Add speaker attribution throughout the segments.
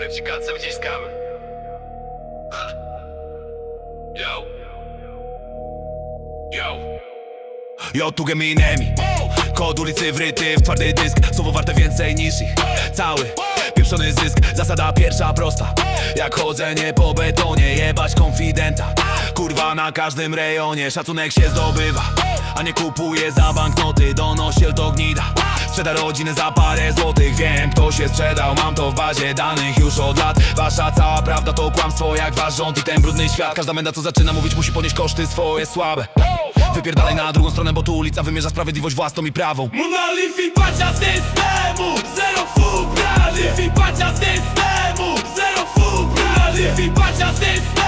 Speaker 1: Qualificacja wyciskamy. Yo. Yo.
Speaker 2: Yo, tu Geminemi Kod ulicy wryty w twardy dysk. Słowo warte więcej niż ich. Cały pieprzony zysk. Zasada pierwsza prosta. Jak chodzenie po betonie Jebać konfidenta. Kurwa na każdym rejonie Szacunek się zdobywa. A nie kupuje za banknoty Donosiel to gnida Sprzeda rodzinę za parę złotych. Wiem kto się sprzedał Mam to w bazie danych już od lat. Wasza cała prawda to kłamstwo Jak wasz rząd i ten brudny świat. Każda menda co zaczyna mówić musi ponieść koszty swoje słabe. Wypierdalaj na drugą stronę, bo tu ulica wymierza sprawiedliwość własną i prawą.
Speaker 3: Monolifi pacia systemu Zero full Monolifi pacia systemu Zero full Monolifi pacia systemu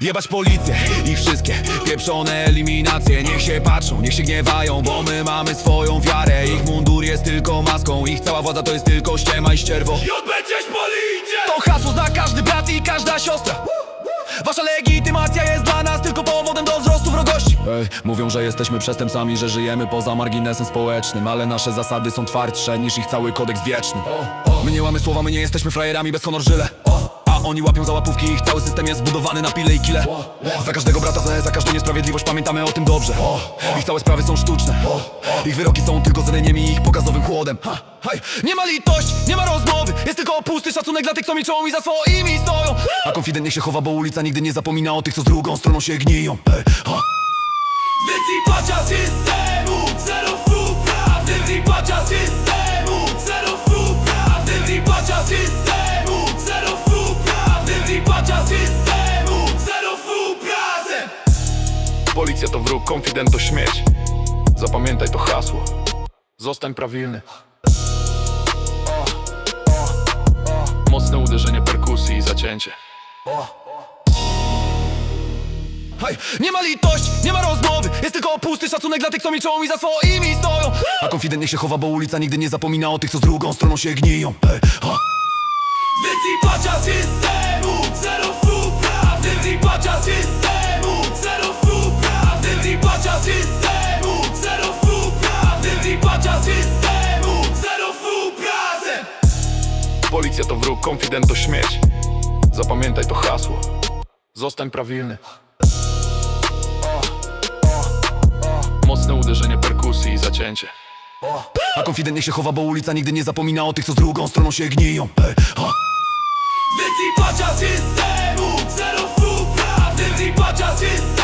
Speaker 2: Jebać policję. I wszystkie pieprzone eliminacje. Niech się patrzą, niech się gniewają, bo my mamy swoją wiarę. Ich mundur jest tylko maską, ich cała władza to jest tylko ściema i ścierwo.
Speaker 3: I odbędziesz policie
Speaker 2: To hasło zna każdy brat i każda siostra. Wasza legitymacja jest dla nas tylko powodem do wzrostu wrogości. Ej, mówią, że jesteśmy przestępcami, że żyjemy poza marginesem społecznym Ale nasze zasady są twardsze niż ich cały kodeks wieczny. My nie łamy słowa, my nie jesteśmy frajerami bez honor żyle. A oni łapią za łapówki, ich cały system jest zbudowany na pile i kile. Za każdego brata, za, za każdą niesprawiedliwość pamiętamy o tym dobrze. Ich całe sprawy są sztuczne. Ich wyroki są tylko zleniem i ich pokazowym chłodem. Nie ma litości, nie ma rozmowy. Jest tylko pusty szacunek dla tych, co milczą i za swoimi stoją. A konfident niech się chowa, bo ulica nigdy nie zapomina o tych, co z drugą stroną się gniją.
Speaker 3: Wysypacia systemu. Zero full prawdy. Wysypacia systemu
Speaker 4: Policja to wróg, konfident to śmieć. Zapamiętaj to hasło. Zostań prawilny. Mocne uderzenie perkusji i zacięcie.
Speaker 2: Hej, nie ma litości, nie ma rozmowy. Jest tylko pusty szacunek dla tych, co milczą i za swoimi stoją. A konfident niech się chowa, bo ulica nigdy nie zapomina o tych, co z drugą stroną się gniją. Ha.
Speaker 3: Wysypacia systemu
Speaker 4: Policja to wróg, konfident to śmieć. Zapamiętaj to hasło. Zostań prawilny. Mocne uderzenie perkusji i zacięcie.
Speaker 2: A konfident niech się chowa, bo ulica nigdy nie zapomina o tych, co z drugą stroną się gniją. Ej, ha.
Speaker 3: Wysypacia systemu Zero prawdy. Wysypacia systemu